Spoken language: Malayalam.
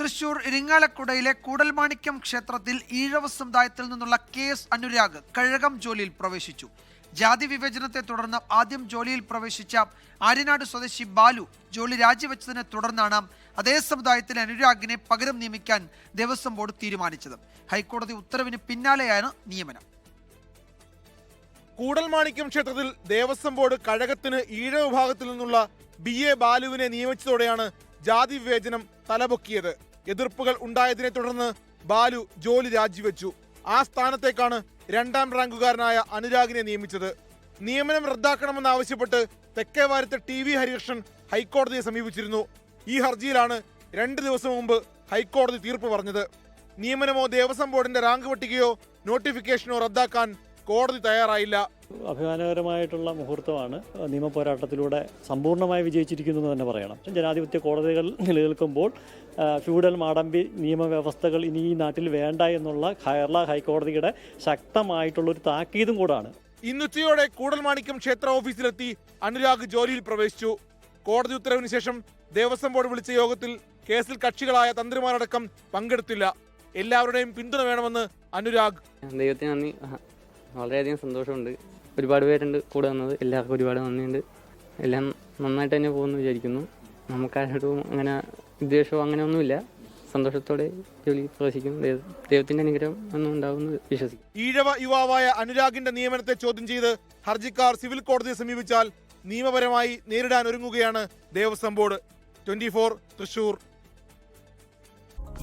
തൃശൂർ ഇരിങ്ങാലക്കുടയിലെ കൂടൽമാണിക്യം ക്ഷേത്രത്തിൽ ഈഴവ സമുദായത്തിൽ നിന്നുള്ള കെ എസ് അനുരാഗ് കഴകം ജോലിയിൽ പ്രവേശിച്ചു. ജാതി വിവേചനത്തെ തുടർന്ന് ആദ്യം ജോലിയിൽ പ്രവേശിച്ച ആര്യനാട് സ്വദേശി ബാലു ജോലി രാജിവെച്ചതിനെ തുടർന്നാണ് അതേ സമുദായത്തിലെ അനുരാഗിനെ പകരം നിയമിക്കാൻ ദേവസ്വം ബോർഡ് തീരുമാനിച്ചത്. ഹൈക്കോടതി ഉത്തരവിന് പിന്നാലെയാണ് നിയമനം. കൂടൽമാണിക്യം ക്ഷേത്രത്തിൽ ദേവസ്വം ബോർഡ് കഴകത്തിന് ഈഴ വിഭാഗത്തിൽ നിന്നുള്ള ബി എ ബാലുവിനെ നിയമിച്ചതോടെയാണ് ജാതി വിവേചനം തലപൊക്കിയത്. എതിർപ്പുകൾ ഉണ്ടായതിനെ തുടർന്ന് ബാലു ജോലി രാജിവെച്ചു. ആ സ്ഥാനത്തേക്കാണ് രണ്ടാം റാങ്കുകാരനായ അനുരാഗിനെ നിയമിച്ചത്. നിയമനം റദ്ദാക്കണമെന്നാവശ്യപ്പെട്ട് തെക്കേവാരത്തെ ടി വി ഹരികൃഷ്ണൻ ഹൈക്കോടതിയെ സമീപിച്ചിരുന്നു. ഈ ഹർജിയിലാണ് രണ്ട് ദിവസം മുമ്പ് ഹൈക്കോടതി തീർപ്പ് പറഞ്ഞത്. നിയമനമോ ദേവസ്വം ബോർഡിന്റെ റാങ്ക് പട്ടികയോ നോട്ടിഫിക്കേഷനോ റദ്ദാക്കാൻ കോടതി തയ്യാറായില്ല. അഭിമാനകരമായിട്ടുള്ള മുഹൂർത്തമാണ് നിയമപോരാട്ടത്തിലൂടെ സമ്പൂർണമായി വിജയിച്ചിരിക്കുന്നു എന്ന് തന്നെ പറയണം. ജനാധിപത്യ കോടതികൾ നിലനിൽക്കുമ്പോൾ ഫ്യൂഡൽ മാടമ്പി നിയമവ്യവസ്ഥകൾ ഇനി ഈ നാട്ടിൽ വേണ്ട എന്നുള്ള കേരള ഹൈക്കോടതിയുടെ ശക്തമായിട്ടുള്ള ഒരു താക്കീതും കൂടാണ്. ഇന്നുച്ചയോടെ കൂടൽമാണിക്യം ക്ഷേത്ര ഓഫീസിലെത്തി അനുരാഗ് ജോലിയിൽ പ്രവേശിച്ചു. കോടതി ഉത്തരവിന് ശേഷം ദേവസ്വം ബോർഡ് വിളിച്ച യോഗത്തിൽ കേസിൽ കക്ഷികളായ തന്ത്രിമാരടക്കം പങ്കെടുത്തില്ല. എല്ലാവരുടെയും പിന്തുണ വേണമെന്ന് അനുരാഗ്. ദൈവത്തിന് നന്ദി. വളരെയധികം സന്തോഷമുണ്ട്. ഒരുപാട് പേരുണ്ട് കൂടെ വന്നത്. എല്ലാവർക്കും ഒരുപാട് നന്ദിയുണ്ട്. എല്ലാം നന്നായിട്ട് തന്നെ പോകുമെന്ന് വിചാരിക്കുന്നു. നമുക്കാരോടും അങ്ങനെ ഉദ്ദേശവും അങ്ങനെ ഒന്നുമില്ല സന്തോഷത്തോടെ ജോലി പ്രവേശിക്കും. ദൈവത്തിന്റെ അനുഗ്രഹം ഒന്നും ഉണ്ടാവുമെന്ന് വിശ്വസിക്കും ഈഴവ യുവാവായ അനുരാഗിന്റെ നിയമനത്തെ ചോദ്യം ചെയ്ത് ഹർജിക്കാർ സിവിൽ കോടതിയെ സമീപിച്ചാൽ നിയമപരമായി നേരിടാൻ ഒരുങ്ങുകയാണ് ദേവസ്വം ബോർഡ്. ട്വന്റി തൃശൂർ.